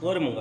ತೋರಿ ಮುಂಗ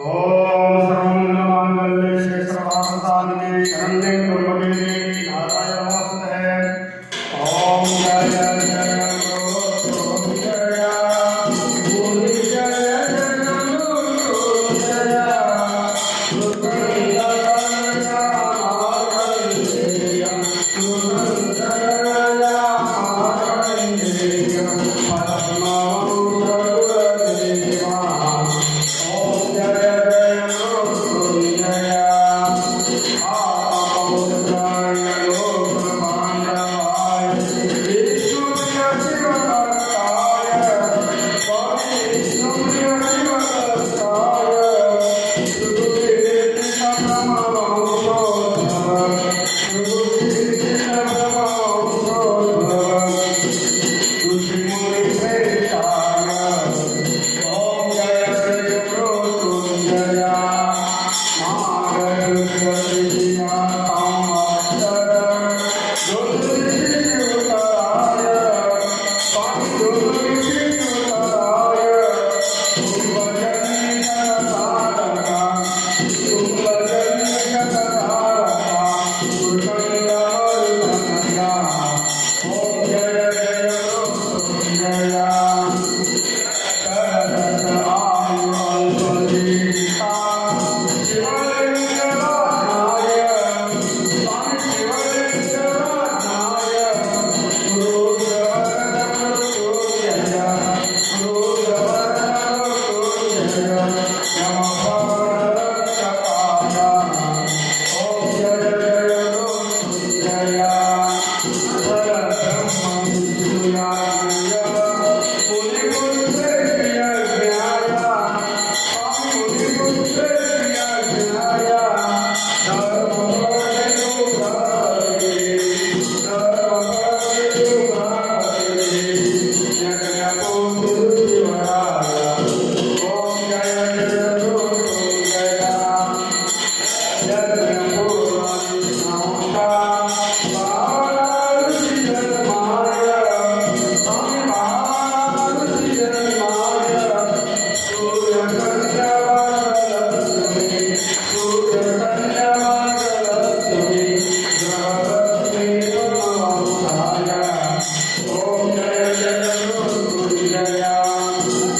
ಓಂ ಸರ್ವಂಗಲ ಮಾಂಗಲ್ಯ ಶೇಷ ಸರ್ವಾರ್ಥಾದಿಗೆ ಶರಣ್ಯೆ ಕುರ್ಮಗೇ Oh,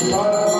Glória, glória.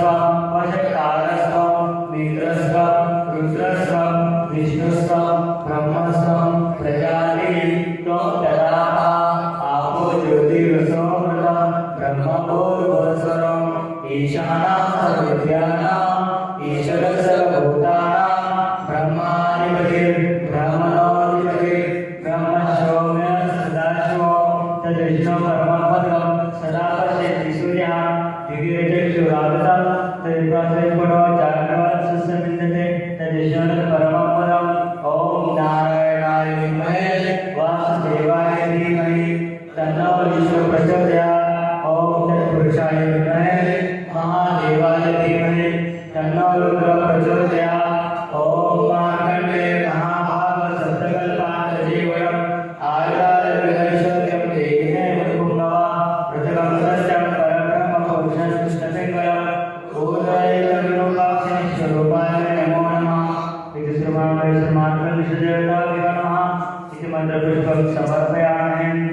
स्वः वशकारस्व मित्रस्व रुद्रस्व विष्णुस्व श्रीमाणेश्वरमात्मनिषजयकालिका नमः इति मन्त्रपुष्पं समर्पयामहे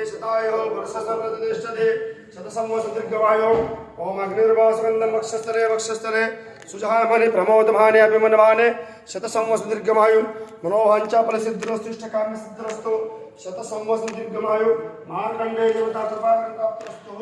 Om प्रतिष्ठते शतसंवत्सरदीर्घमायुः ॐ अग्निर्वासगन्धं वक्षस्थले वक्षस्थले। सुजामनि प्रमोदमाने अभिमनमाने शतसंवत्सरदीर्घमायुः मनोवाञ्छा फलसिद्धिरस्तु इष्टकाम्यसिद्धिरस्तु शतसंवत्सरदीर्घमायुः मार्कण्डे देवता कृपाकर्ताप्तरस्तु